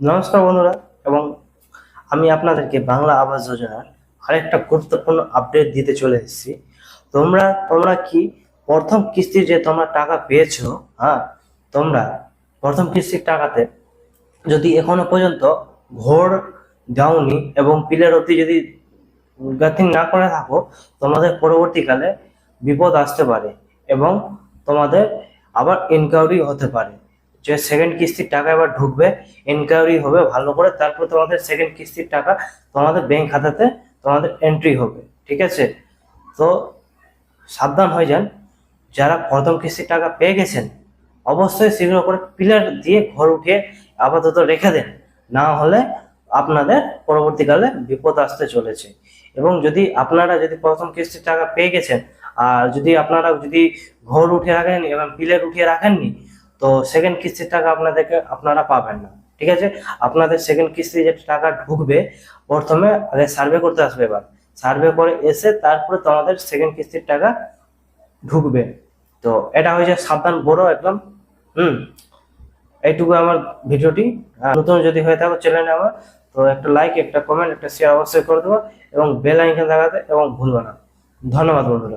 নমস্কার বন্ধুরা, এবং আমি আপনাদেরকে বাংলা আবাস যোজনার আরেকটা গুরুত্বপূর্ণ আপডেট দিতে চলে এসেছি। তোমরা তোমরা কি প্রথম কিস্তির যে তোমরা টাকা পেয়েছ হ্যাঁ তোমরা প্রথম কিস্তির টাকাতে যদি এখনও পর্যন্ত ঘোর দাওনি এবং পিলের অবধি যদি গাথিং না করে থাকো, তোমাদের পরবর্তীকালে বিপদ আসতে পারে এবং তোমাদের আবার ইনকোয়ারি হতে পারে। যে সেকেন্ড কিস্তির টাকা এবার ঢুকবে ইনকোয়ারি হবে, ভালো করে। তারপর তোমাদের সেকেন্ড কিস্তির টাকা তোমাদের ব্যাংক খাতাতে তোমাদের এন্ট্রি হবে, ঠিক আছে? তো সাবধান হয়ে যান। যারা প্রথম কিস্তির টাকা পেয়ে গেছেন, অবশ্যই শীঘ্র করে পিলার দিয়ে ঘর উঠিয়ে আপাতত রেখে দেন। না হলে আপনাদের পরবর্তীকালে বিপদ আসতে চলেছে। এবং যদি আপনারা যদি প্রথম কিস্তির টাকা পেয়ে গেছেন, আর যদি আপনারা যদি ঘর উঠে রাখেন এবং পিলার উঠিয়ে রাখেননি তো সেকেন্ড কিস্তির টাকা আপনাদেরকে আপনারা পাবেন না, ঠিক আছে? আপনাদের সেকেন্ড কিস্তি যে টাকা ঢুকবে, প্রথমে আগে সার্ভে করতে আসবে এবার। সার্ভে করে এসে তারপরে তোমাদের সেকেন্ড কিস্তির টাকা ঢুকবে। তো এটা হয়েছে সাবধান, বড় একদম, হুম? এইটুকু আমার ভিডিওটি। নতুন যদি হয়ে থাকো চ্যানেলে আমার, তো একটা লাইক একটা কমেন্ট একটা শেয়ার অবশ্যই করে দেবো এবং বেল আইকন দেখাতে এবং ভুলবে না। ধন্যবাদ বন্ধুরা।